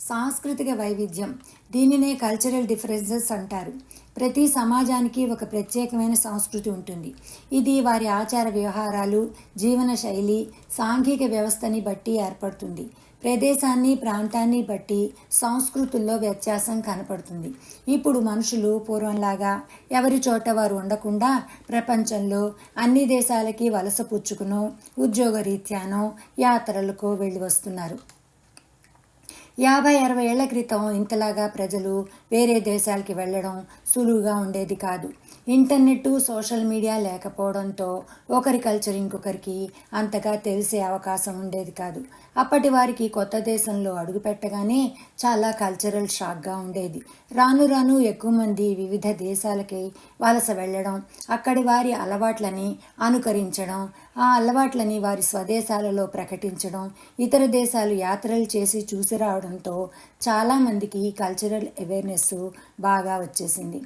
సాంస్కృతిక వైవిధ్యం. దీనినే కల్చరల్ డిఫరెన్సెస్ అంటారు. ప్రతి సమాజానికి ఒక ప్రత్యేకమైన సంస్కృతి ఉంటుంది. ఇది వారి ఆచార వ్యవహారాలు జీవన శైలి సాంఘిక వ్యవస్థని బట్టి ఏర్పడుతుంది. ప్రదేశాన్ని ప్రాంతాన్ని బట్టి సంస్కృతుల్లో వ్యత్యాసం కనపడుతుంది. ఇప్పుడు మనుషులు పూర్వంలాగా ఎవరి చోట వారు ఉండకుండా ప్రపంచంలో అన్ని దేశాలకి వలస పుచ్చుకునో ఉద్యోగరీత్యానో యాత్రలకు వెళ్ళి వస్తున్నారు. యాభై అరవై ఏళ్ళ క్రితం ఇంతలాగా ప్రజలు వేరే దేశాలకి వెళ్ళడం సులువుగా ఉండేది కాదు. ఇంటర్నెట్ సోషల్ మీడియా లేకపోవడంతో ఒకరి కల్చర్ ఇంకొకరికి అంతగా తెలిసే అవకాశం ఉండేది కాదు. అప్పటి వారికి కొత్త దేశంలో అడుగుపెట్టగానే చాలా కల్చరల్ షాక్గా ఉండేది. రాను రాను ఎక్కువ మంది వివిధ దేశాలకి వలస వెళ్ళడం అక్కడి వారి అలవాట్లని అనుకరించడం ఆ అలవాట్లని వారి స్వదేశాలలో ప్రకటించడం ఇతర దేశాలు యాత్రలు చేసి చూసి రావడంతో చాలామందికి కల్చరల్ అవేర్నెస్ బాగా వచ్చేసింది.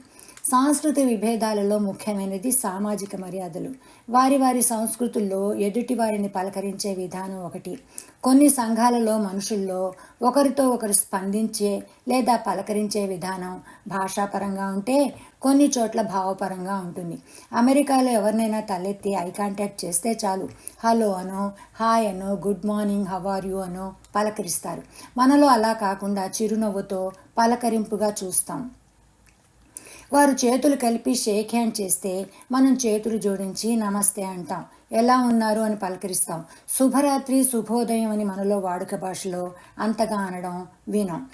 సాంస్కృతిక విభేదాలలో ముఖ్యమైనది సామాజిక మర్యాదలు. వారి వారి సంస్కృతుల్లో ఎదుటి వారిని పలకరించే విధానం ఒకటి. కొన్ని సంఘాలలో మనుషుల్లో ఒకరితో ఒకరు స్పందించే లేదా పలకరించే విధానం భాషాపరంగా ఉంటే కొన్ని చోట్ల భావపరంగా ఉంటుంది. అమెరికాలో ఎవరినైనా తలెత్తి ఐ కాంటాక్ట్ చేస్తే చాలు. హలో అనో హాయ్ అనో గుడ్ మార్నింగ్ హవార్ యూ అనో పలకరిస్తారు. మనలో అలా కాకుండా చిరునవ్వుతో పలకరింపుగా చూస్తాం. వారు చేతులు కలిపి షేక్ హ్యాండ్ చేస్తే మనం చేతులు జోడించి నమస్తే అంటాం. ఎలా ఉన్నారు అని పలకరిస్తాం. శుభరాత్రి శుభోదయం అని మనలో వాడుక భాషలో అంతగా అనడం వినం.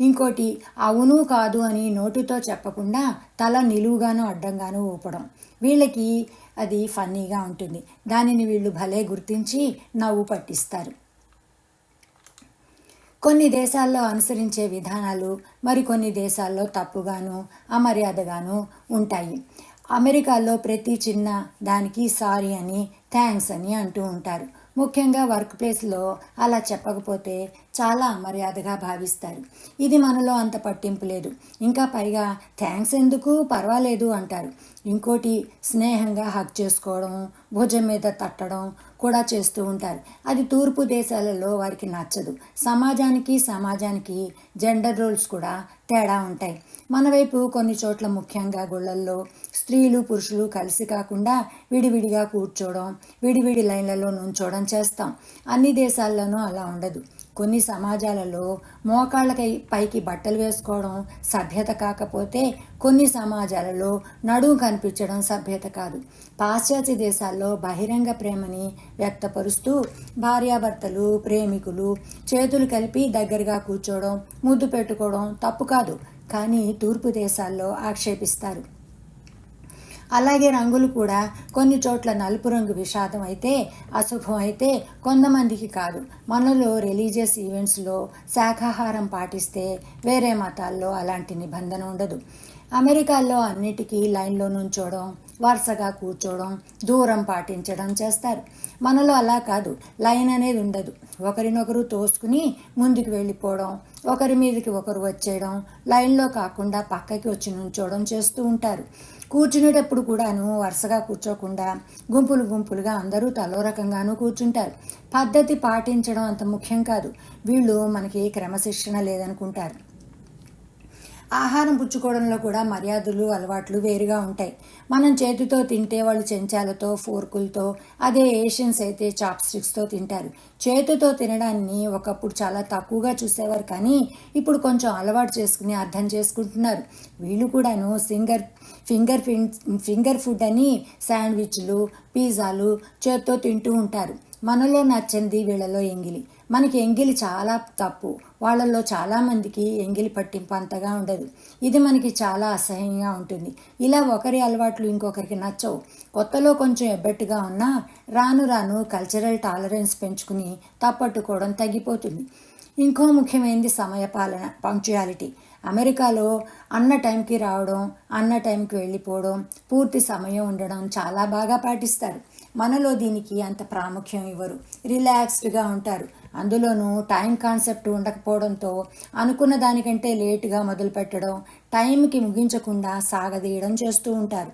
ఇంకోటి అవును కాదు అని నోటితో చెప్పకుండా తల నిలువుగాను అడ్డంగాను ఊపడం. వీళ్ళకి అది ఫన్నీగా ఉంటుంది. దానిని వీళ్ళు భలే గుర్తించి నవ్వు పట్టిస్తారు. కొన్ని దేశాల్లో అనుసరించే విధానాలు మరికొన్ని దేశాల్లో తప్పుగాను అమర్యాదగాను ఉంటాయి. అమెరికాలో ప్రతి చిన్న దానికి సారీ అని థ్యాంక్స్ అని అంటూ ఉంటారు. ముఖ్యంగా వర్క్ ప్లేస్లో అలా చెప్పకపోతే చాలా మర్యాదగా భావిస్తారు. ఇది మనలో అంత పట్టింపు లేదు. ఇంకా పైగా థ్యాంక్స్ ఎందుకు? పర్వాలేదు అంటారు. ఇంకోటి స్నేహంగా హక్ చేసుకోవడం భుజం మీద తట్టడం కూడా చేస్తూ ఉంటారు. అది తూర్పు దేశాలలో వారికి నచ్చదు. సమాజానికి సమాజానికి జెండర్ రోల్స్ కూడా తేడా ఉంటాయి. మన వైపు కొన్ని చోట్ల ముఖ్యంగా గుళ్ళల్లో స్త్రీలు పురుషులు కలిసి కాకుండా విడివిడిగా కూర్చోవడం విడివిడి లైన్లలో నుంచోవడం చేస్తాం. అన్ని దేశాల్లోనూ అలా ఉండదు. కొన్ని సమాజాలలో మోకాళ్ళకై పైకి బట్టలు వేసుకోవడం సభ్యత కాకపోతే కొన్ని సమాజాలలో నడుము కనిపించడం సభ్యత కాదు. పాశ్చాత్య దేశాల్లో బహిరంగ ప్రేమని వ్యక్తపరుస్తూ భార్యాభర్తలు ప్రేమికులు చేతులు కలిపి దగ్గరగా కూర్చోవడం ముద్దు పెట్టుకోవడం తప్పు కాదు. కానీ తూర్పు దేశాల్లో ఆక్షేపిస్తారు. అలాగే రంగులు కూడా కొన్ని చోట్ల నలుపు రంగు విషాదం అయితే అశుభం అయితే కొంతమందికి కాదు. మనలో రిలీజియస్ ఈవెంట్స్లో శాఖాహారం పాటిస్తే వేరే మతాల్లో అలాంటి నిబంధన ఉండదు. అమెరికాలో అన్నిటికీ లైన్లో నుంచోవడం వరుసగా కూర్చోవడం దూరం పాటించడం చేస్తారు. మనలో అలా కాదు. లైన్ అనేది ఉండదు. ఒకరినొకరు తోసుకుని ముందుకు వెళ్ళిపోవడం ఒకరి మీదకి ఒకరు వచ్చేయడం లైన్లో కాకుండా పక్కకి వచ్చి నుంచోవడం చేస్తూ ఉంటారు. కూర్చునేటప్పుడు కూడాను వరుసగా కూర్చోకుండా గుంపులు గుంపులుగా అందరూ తలో రకంగానూ కూర్చుంటారు. పద్ధతి పాటించడం అంత ముఖ్యం కాదు. వీళ్ళు మనకి క్రమశిక్షణ లేదనుకుంటారు. ఆహారం పుచ్చుకోవడంలో కూడా మర్యాదలు అలవాట్లు వేరుగా ఉంటాయి. మనం చేతితో తింటే వాళ్ళు చెంచాలతో ఫోర్కులతో అదే ఏషియన్స్ అయితే చాప్ స్టిక్స్తో తింటారు. చేతితో తినడాన్ని ఒకప్పుడు చాలా తక్కువగా చూసేవారు కానీ ఇప్పుడు కొంచెం అలవాటు చేసుకుని అర్థం చేసుకుంటున్నారు. వీళ్ళు కూడాను సింగర్ ఫింగర్ ఫింగర్ ఫుడ్ అని శాండ్విచ్లు పిజ్జాలు చేత్తో తింటూ ఉంటారు. మనలో నచ్చంది వీళ్ళలో ఎంగిలి. మనకి ఎంగిలి చాలా తప్పు. వాళ్ళల్లో చాలామందికి ఎంగిలి పట్టింపు అంతగా ఉండదు. ఇది మనకి చాలా అసహ్యంగా ఉంటుంది. ఇలా ఒకరి అలవాట్లు ఇంకొకరికి నచ్చవు. కొత్తలో కొంచెం ఎబ్బెట్టుగా ఉన్నా రాను రాను కల్చరల్ టాలరెన్స్ పెంచుకుని తప్పట్టుకోవడం తగ్గిపోతుంది. ఇంకో ముఖ్యమైనది సమయపాలన పంక్చుయాలిటీ అమెరికాలో అన్న టైంకి రావడం అన్న టైంకి వెళ్ళిపోవడం పూర్తి సమయం ఉండడం చాలా బాగా పాటిస్తారు. మనలో దీనికి అంత ప్రాముఖ్యం ఇవ్వరు. రిలాక్స్డ్గా ఉంటారు. అందులోనూ టైం కాన్సెప్ట్ ఉండకపోవడంతో అనుకున్న దానికంటే లేటుగా మొదలుపెట్టడం టైంకి ముగించకుండా సాగదీయడం చేస్తూ ఉంటారు.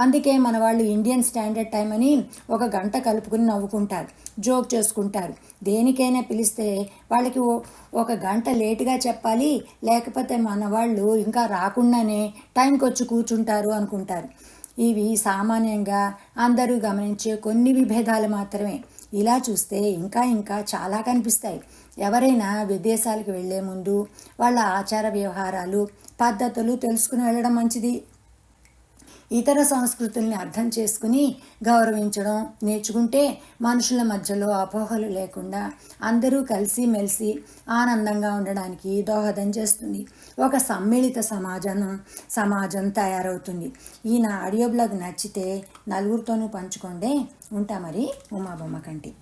అందుకే మన వాళ్ళు ఇండియన్ స్టాండర్డ్ టైం అని ఒక గంట కలుపుకుని నవ్వుకుంటారు జోక్ చేసుకుంటారు. దేనికైనా పిలిస్తే వాళ్ళకి ఓ- ఒక గంట లేటుగా చెప్పాలి లేకపోతే మన వాళ్ళు ఇంకా రాకుండానే టైంకి వచ్చి కూర్చుంటారు అనుకుంటారు. ఇవి సామాన్యంగా అందరూ గమనించే కొన్ని విభేదాలు మాత్రమే. ఇలా చూస్తే ఇంకా ఇంకా చాలా కనిపిస్తాయి. ఎవరైనా విదేశాలకు వెళ్ళే ముందు వాళ్ళ ఆచార వ్యవహారాలు పద్ధతులు తెలుసుకుని వెళ్ళడం మంచిది. ఇతర సంస్కృతుల్ని అర్థం చేసుకుని గౌరవించడం నేర్చుకుంటే మనుషుల మధ్యలో అపోహలు లేకుండా అందరూ కలిసి మెలిసి ఆనందంగా ఉండడానికి దోహదం చేస్తుంది. ఒక సమ్మిళిత సమాజం సమాజం తయారవుతుంది. ఈయన ఆడియో బ్లాగ్ నచ్చితే నలుగురితోనూ పంచుకోండి. ఉంటా మరి ఉమాబొమ్మ కంటి.